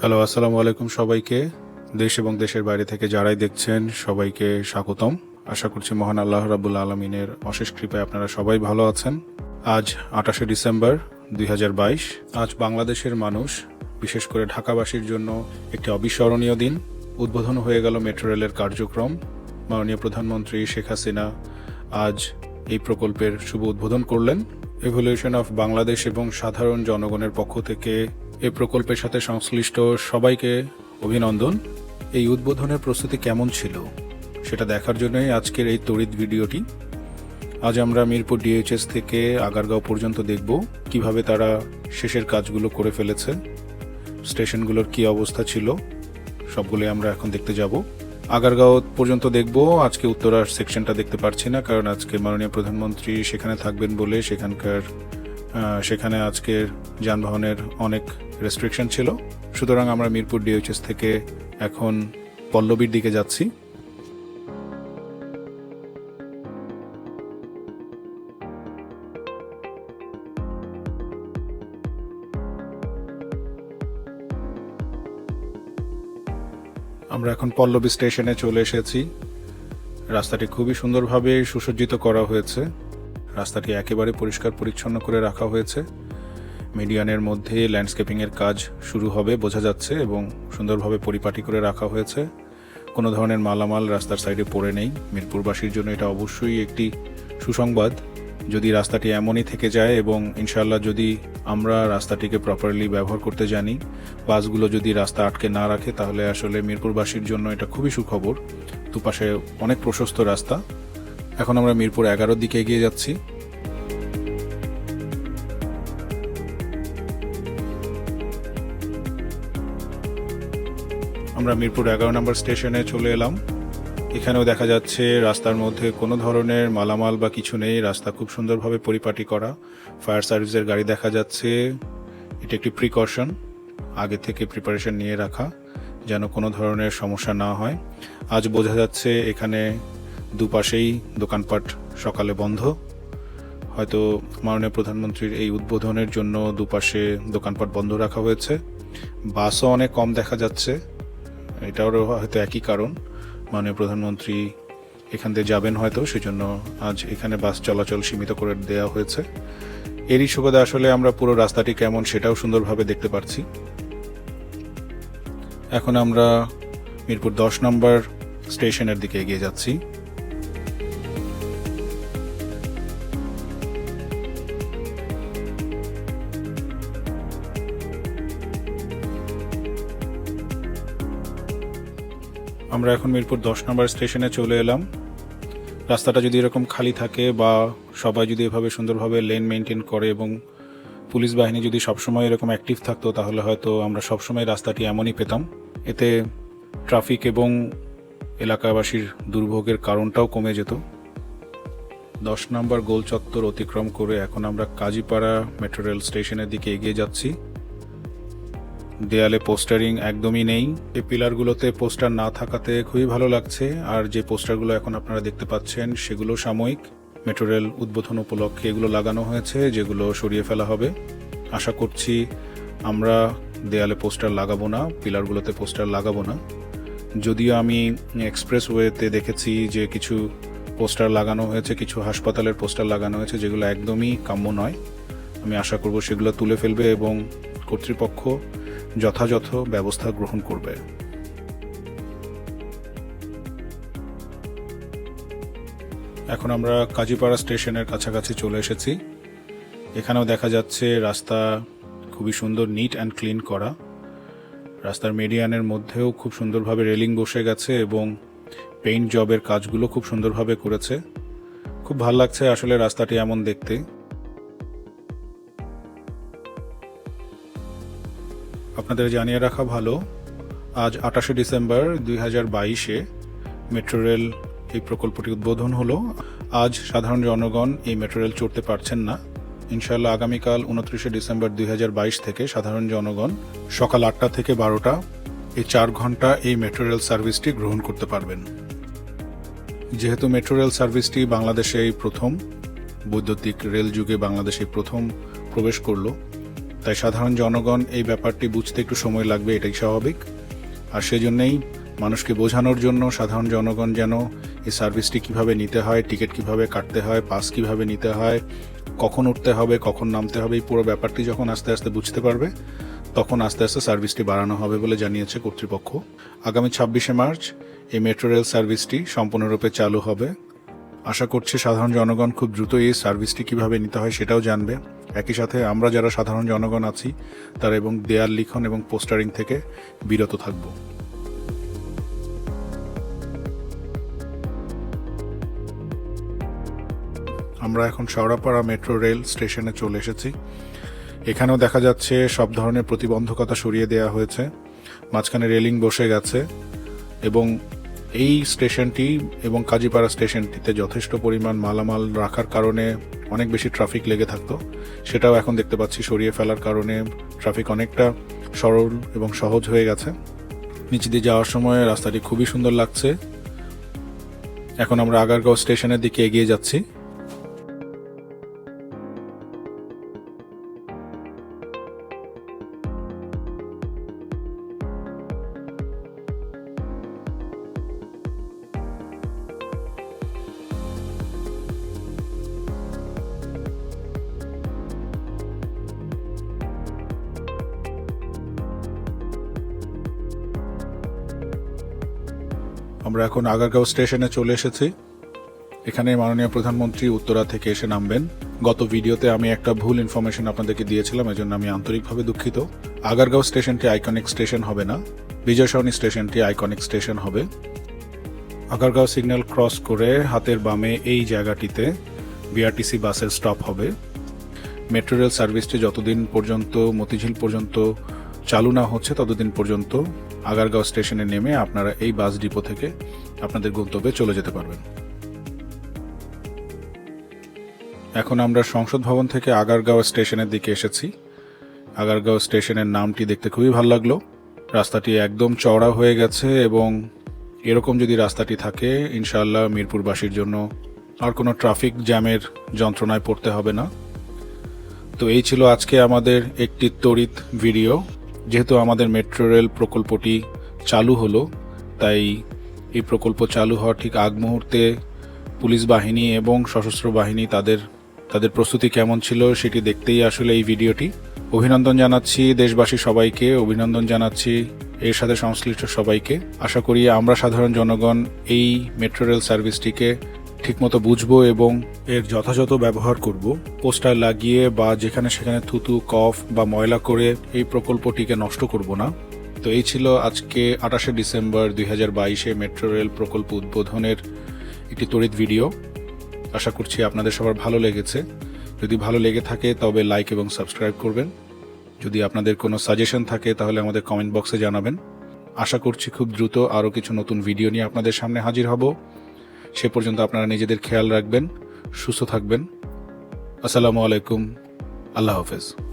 Hello আসসালামু আলাইকুম সবাইকে। দেশ এবং দেশের বাইরে থেকে যারাই দেখছেন, সবাইকে স্বাগতম। আশা করছি মহান আল্লাহ রাবুল আলমিনের অশেষ কৃপায় আপনারা সবাই ভালো আছেন। আজ আঠাশে ডিসেম্বর দুই হাজার বাইশ। আজ বাংলাদেশের মানুষ, বিশেষ করে ঢাকাবাসীর জন্য একটি অবিস্মরণীয় দিন। উদ্বোধন হয়ে গেল মেট্রো রেলের কার্যক্রম। মাননীয় প্রধানমন্ত্রী শেখ হাসিনা আজ এই প্রকল্পের শুভ উদ্বোধন করলেন। এভলিউশন অফ বাংলাদেশ এবং সাধারণ জনগণের পক্ষ থেকে এই প্রকল্পের সাথে সংশ্লিষ্ট সবাইকে অভিনন্দন। এই উদ্বোধনের প্রস্তুতি কেমন ছিল সেটা দেখার জন্যই আজকের এই তড়িৎ ভিডিওটি। আজ আমরা মিরপুর ডিএইচএস থেকে আগারগাঁও পর্যন্ত দেখব কীভাবে তারা শেষের কাজগুলো করে ফেলেছে, স্টেশনগুলোর কি অবস্থা ছিল, সবগুলোই আমরা এখন দেখতে যাব। আগারগাঁও পর্যন্ত দেখব, আজকে উত্তরার সেকশনটা দেখতে পারছি না, কারণ আজকে মাননীয় প্রধানমন্ত্রী সেখানে থাকবেন বলে সেখানকার সেখানে আজকের যানবাহনের অনেক রেস্ট্রিকশন ছিল। সুতরাং আমরা মিরপুর ডিএইচএস থেকে এখন পল্লবীর দিকে যাচ্ছি। আমরা এখন পল্লবী স্টেশনে চলে এসেছি। রাস্তাটি খুবই সুন্দরভাবে সুসজ্জিত করা হয়েছে। রাস্তাটি একেবারে পরিষ্কার পরিচ্ছন্ন করে রাখা হয়েছে। মিডিয়ানের মধ্যে ল্যান্ডস্কেপিং এর কাজ শুরু হবে বোঝা যাচ্ছে এবং সুন্দরভাবে পরিপাটি করে রাখা হয়েছে। কোনো ধরনের মালামাল রাস্তার সাইডে পড়ে নেই। মিরপুরবাসীর জন্য এটা অবশ্যই একটি সুসংবাদ। যদি রাস্তাটি এমনই থেকে যায় এবং ইনশাল্লাহ যদি আমরা রাস্তাটিকে প্রপারলি ব্যবহার করতে জানি, বাসগুলো যদি রাস্তা আটকে না রাখে, তাহলে আসলে মিরপুরবাসীর জন্য এটা খুবই সুখবর। দুপাশে অনেক প্রশস্ত রাস্তা। এখন আমরা মিরপুর এগারোর দিকে এগিয়ে যাচ্ছি। আমরা মিরপুর এগারো নম্বর স্টেশনে চলে এলাম। এখানেও দেখা যাচ্ছে রাস্তার মধ্যে কোনো ধরনের মালামাল বা কিছু নেই। রাস্তা খুব সুন্দরভাবে পরিপাটি করা। ফায়ার সার্ভিসের গাড়ি দেখা যাচ্ছে। এটা একটি প্রিকশন আগে থেকে প্রিপারেশন নিয়ে রাখা, যেন কোনো ধরনের সমস্যা না হয়। আজ বোঝা যাচ্ছে এখানে দুপাশেই দোকানপাট সকালে বন্ধ। হয়তো মাননীয় প্রধানমন্ত্রীর এই উদ্বোধনের জন্য দুপাশে দোকানপাট বন্ধ রাখা হয়েছে। বাসও অনেক কম দেখা যাচ্ছে। এটাও হয়তো একই কারণ। মাননীয় প্রধানমন্ত্রী এখান দিয়ে যাবেন হয়তো, সেজন্য আজ এখানে বাস চলাচল সীমিত করে দেওয়া হয়েছে। এরই সুবাদে আসলে আমরা পুরো রাস্তাটি কেমন সেটাও সুন্দরভাবে দেখতে পাচ্ছি এখন আমরা মিরপুর দশ নম্বর স্টেশনের দিকে এগিয়ে যাচ্ছি। আমরা এখন মিরপুর দশ নম্বর স্টেশনে চলে এলাম। রাস্তাটা যদি এরকম খালি থাকে বা সবাই যদি এভাবে সুন্দরভাবে লেন মেনটেন করে এবং পুলিশ বাহিনী যদি সবসময় এরকম অ্যাক্টিভ থাকতো, তাহলে হয়তো আমরা সবসময় রাস্তাটি এমনই পেতাম। এতে ট্রাফিক এবং এলাকাবাসীর দুর্ভোগের কারণটাও কমে যেত। দশ নম্বর গোল চত্বর অতিক্রম করে এখন আমরা কাজীপাড়া মেট্রো রেল স্টেশনের দিকে এগিয়ে যাচ্ছি। দেয়ালে পোস্টারিং একদমই নেই। এই পিলারগুলোতে পোস্টার না থাকাতে খুবই ভালো লাগছে। আর যে পোস্টারগুলো এখন আপনারা দেখতে পাচ্ছেন, সেগুলো সাময়িক মেট্রো রেল উদ্বোধন উপলক্ষে এগুলো লাগানো হয়েছে, যেগুলো সরিয়ে ফেলা হবে। আশা করছি আমরা দেয়ালে পোস্টার লাগাবো না, পিলারগুলোতে পোস্টার লাগাবো না। যদিও আমি এক্সপ্রেস ওয়েতে দেখেছি যে কিছু পোস্টার লাগানো হয়েছে, কিছু হাসপাতালের পোস্টার লাগানো হয়েছে, যেগুলো একদমই কাম্য নয়। আমি আশা করব সেগুলো তুলে ফেলবে এবং কর্তৃপক্ষ যথাযথ ব্যবস্থা গ্রহণ করবে। এখন আমরা কাজীপাড়া স্টেশনের কাছাকাছি চলে এসেছি। এখানেও দেখা যাচ্ছে রাস্তা খুবই সুন্দর নিট অ্যান্ড ক্লিন করা। রাস্তার মিডিয়ানের মধ্যেও খুব সুন্দরভাবে রেলিং বসে গেছে এবং পেইন্ট জবের কাজগুলো খুব সুন্দরভাবে করেছে। খুব ভালো লাগছে আসলে রাস্তাটি এমন দেখতে। আপনাদের জানিয়ে রাখা ভালো, আজ আঠাশে ডিসেম্বর দুই হাজার বাইশে মেট্রো রেল এই প্রকল্পটি উদ্বোধন হলো। আজ সাধারণ জনগণ এই মেট্রো রেল চড়তে পারছেন না। ইনশাল্লাহ আগামীকাল উনত্রিশে ডিসেম্বর দুই হাজার বাইশ থেকে সাধারণ জনগণ সকাল আটটা থেকে বারোটা এই চার ঘণ্টা এই মেট্রো রেল সার্ভিসটি গ্রহণ করতে পারবেন। যেহেতু মেট্রো রেল সার্ভিসটি বাংলাদেশে এই প্রথম, বৈদ্যুতিক রেল যুগে বাংলাদেশে প্রথম প্রবেশ করল তাই সাধারণ জনগণ এই ব্যাপারটি বুঝতে একটু সময় লাগবে, এটাই স্বাভাবিক। আর সেজন্যই মানুষকে বোঝানোর জন্য সাধারণ জনগণ যেন এই সার্ভিসটি কীভাবে নিতে হয়, টিকিট কীভাবে কাটতে হয় পাস কীভাবে নিতে হয়, কখন উঠতে হবে, কখন নামতে হবে, এই পুরো ব্যাপারটি যখন আস্তে আস্তে বুঝতে পারবে, তখন আস্তে আস্তে সার্ভিসটি বাড়ানো হবে বলে জানিয়েছে কর্তৃপক্ষ। আগামী ছাব্বিশে মার্চ এই মেট্রো রেল সার্ভিসটি সম্পূর্ণরূপে চালু হবে। আশা করছি সাধারণ জনগণ খুব দ্রুত এই সার্ভিসটি কীভাবে নিতে হয় সেটাও জানবে। একই সাথে আমরা যারা সাধারণ জনগণ আছি, তারা এবং দেয়াল লিখন এবং পোস্টারিং থেকে বিরত থাকব। আমরা এখন শাওড়াপাড়া মেট্রো রেল স্টেশনে চলে এসেছি। এখানেও দেখা যাচ্ছে সব ধরনের প্রতিবন্ধকতা সরিয়ে দেওয়া হয়েছে। মাঝখানে রেলিং বসে গেছে এবং এই স্টেশনটি এবং কাজীপাড়া স্টেশনটিতে যথেষ্ট পরিমাণ মালামাল রাখার কারণে অনেক বেশি ট্রাফিক লেগে থাকতো। সেটাও এখন দেখতে পাচ্ছি সরিয়ে ফেলার কারণে ট্রাফিক অনেকটা সরল এবং সহজ হয়ে গেছে। নিচে দিয়ে যাওয়ার সময় রাস্তাটি খুবই সুন্দর লাগছে। এখন আমরা আগারগাঁও স্টেশনের দিকে এগিয়ে যাচ্ছি। আমরা এখন আগারগাঁও স্টেশনে চলে এসেছি। এখানে মাননীয় প্রধানমন্ত্রী উত্তরা থেকে এসে নামবেন। গত ভিডিওতে আমি একটা ভুল ইনফরমেশন আপনাদেরকে দিয়েছিলাম, এজন্য আমি আন্তরিকভাবে দুঃখিত। আগারগাঁও স্টেশনটি আইকনিক স্টেশন হবে না। বিজয় স্টেশনটি আইকনিক স্টেশন হবে। আগারগাঁও সিগন্যাল ক্রস করে হাতের বামে এই জায়গাটিতে বিআরটিসি বাসের স্টপ হবে। মেট্রো রেল সার্ভিসটি যতদিন পর্যন্ত মতিঝিল পর্যন্ত চালু না হচ্ছে, ততদিন পর্যন্ত আগারগাঁও স্টেশনে নেমে আপনারা এই বাস ডিপো থেকে আপনাদের গন্তব্যে চলে যেতে পারবেন। এখন আমরা সংসদ ভবন থেকে আগারগাঁও স্টেশনের দিকে এসেছি। আগারগাঁও স্টেশনের নামটি দেখতে খুবই ভালো লাগল। রাস্তাটি একদম চওড়া হয়ে গেছে এবং এরকম যদি রাস্তাটি থাকে, ইনশাআল্লাহ মিরপুরবাসীর জন্য আর কোনো ট্রাফিক জ্যামের যন্ত্রণায় পড়তে হবে না। তো এই ছিল আজকে আমাদের একটি তড়িৎ ভিডিও। যেহেতু আমাদের মেট্রো রেল প্রকল্পটি চালু হলো, তাই এই প্রকল্প চালু হওয়ার ঠিক আগ মুহূর্তে পুলিশ বাহিনী এবং সশস্ত্র বাহিনী তাদের তাদের প্রস্তুতি কেমন ছিল সেটি দেখতেই আসলে এই ভিডিওটি। অভিনন্দন জানাচ্ছি দেশবাসী সবাইকে, অভিনন্দন জানাচ্ছি এর সাথে সংশ্লিষ্ট সবাইকে। আশা করি আমরা সাধারণ জনগণ এই মেট্রো রেল সার্ভিসটিকে ঠিকমতো বুঝব এবং এর যথাযথ ব্যবহার করব। পোস্টার লাগিয়ে বা যেখানে সেখানে থুতু, কফ বা ময়লা করে এই প্রকল্পটিকে নষ্ট করব না। তো এই ছিল আজকে আঠাশে ডিসেম্বর দুই হাজার বাইশে মেট্রো রেল প্রকল্প উদ্বোধনের একটি তড়িৎ ভিডিও। আশা করছি আপনাদের সবার ভালো লেগেছে। যদি ভালো লেগে থাকে তবে লাইক এবং সাবস্ক্রাইব করবেন। যদি আপনাদের কোনো সাজেশন থাকে তাহলে আমাদের কমেন্ট বক্সে জানাবেন। আশা করছি খুব দ্রুত আরও কিছু নতুন ভিডিও নিয়ে আপনাদের সামনে হাজির হব। সে পর্যন্ত আপনারা নিজেদের খেয়াল রাখবেন সুস্থ থাকবেন। আসসালামু আলাইকুম। আল্লাহ হাফেজ।